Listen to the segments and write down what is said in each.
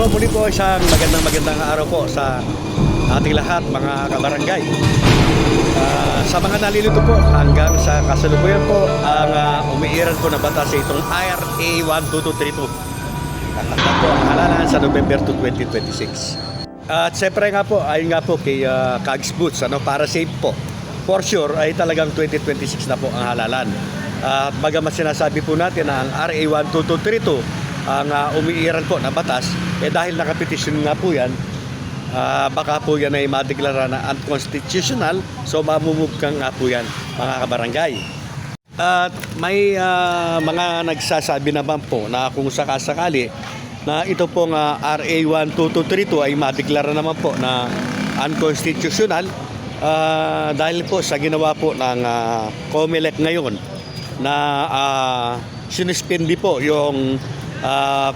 po, muli po isang magandang magandang araw po sa ating lahat mga kabarangay. Ah, sa mga nalilito po hanggang sa kasalukuyan po ang uh, umiiral po na batas sa itong IRA 12232. Tatakda po ang halalan sa November 2, 2026. At siyempre nga po, ayun nga po kay uh, Kags Boots, ano, para safe po. For sure ay talagang 2026 na po ang halalan. At bagamat sinasabi po natin na ang RA 12232 ang uh, umiiral po na batas, eh dahil nakapetisyon nga po yan, Ah, baka po yan ay madeklara na unconstitutional so mamumove ka nga po yan mga kabarangay. At may ah, mga nagsasabi naman po na kung sakasakali na ito pong ah, RA 12232 ay madeklara naman po na unconstitutional ah, dahil po sa ginawa po ng ah, COMELEC ngayon na uh, sinuspindi po yung ah,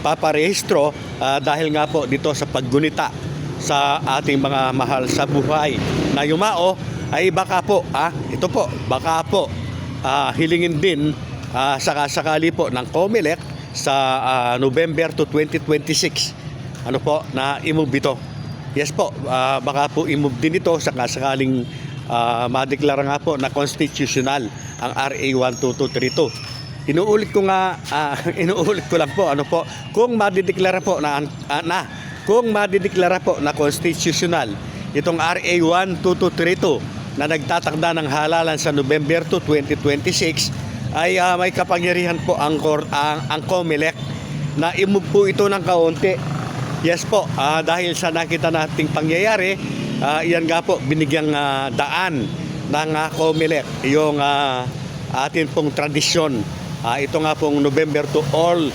pagpaparehistro ah, dahil nga po dito sa paggunita sa ating mga mahal sa buhay. Na yumao ay baka po ah, ito po baka po ah, hilingin din ah, sakasakali po ng COMELEC sa ah, November to 2026 ano po na i-move ito? Yes po ah, baka po i-move din ito sakasakaling uh, madeklara nga po na constitutional ang RA 12232 Inuulit ko nga, ah, inuulit ko lang po, ano po, kung madideklara po na, ah, na kung madideklara po na constitutional itong RA 12232 na nagtatakda ng halalan sa November 2, 2026 ay ah, may kapangyarihan po ang, ang, ang COMELEC na i-move po ito ng kaunti. Yes po, ah, dahil sa nakita nating pangyayari, ah, yan nga po binigyang ah, daan ng uh, COMELEC yung ah, atin pong tradisyon. Ah, ito nga pong November to All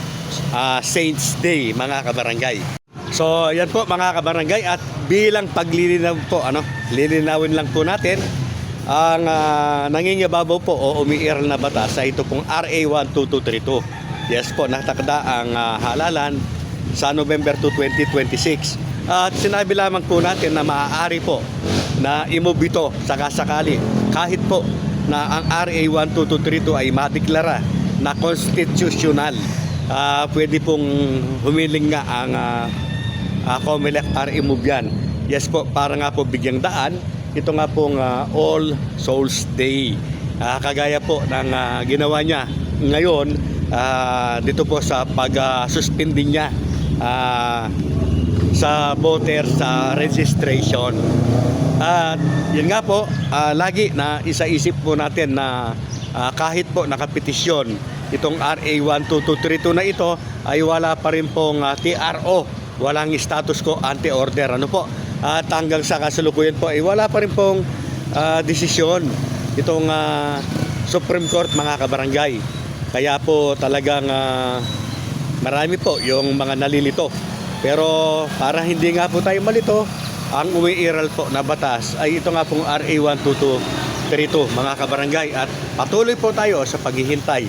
ah, Saints Day mga kabarangay. So, yan po mga kabarangay at bilang paglilinaw po, ano, lilinawin lang po natin ang uh, nangingibabaw po o umiiral na batas sa ito pong RA 12232. Yes po, natakda ang ah, halalan sa November 2, 2026. At sinabi lamang po natin na maaari po na imove ito sakasakali kahit po na ang RA 12232 ay madeklara na constitutional. Ah, pwede pong humiling nga ang uh, uh, COMELEC RA move yan. Yes po, para nga po bigyang daan, ito nga pong ah, All Souls Day. Ah, kagaya po ng ah, ginawa niya ngayon ah, dito po sa pag-suspending niya ah, sa voter sa registration. At yun nga po, ah, lagi na isa-isip po natin na ah, kahit po nakapetisyon itong RA 12232 na ito ay wala pa rin pong ah, TRO, walang status ko anti-order. Ano po? At hanggang sa kasalukuyan po ay wala pa rin pong ah, desisyon itong ah, Supreme Court mga kabarangay. Kaya po talagang ah, marami po yung mga nalilito. Pero para hindi nga po tayo malito, ang umiiral po na batas ay ito nga pong RA 12232 mga kabarangay at patuloy po tayo sa paghihintay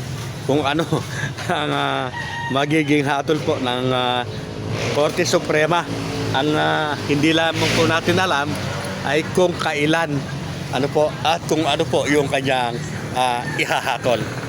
kung ano ang ah, magiging hatol po ng ah, Korte Suprema. Ang ah, hindi lamang po natin alam ay kung kailan ano po at kung ano po yung kanyang ah, ihahatol.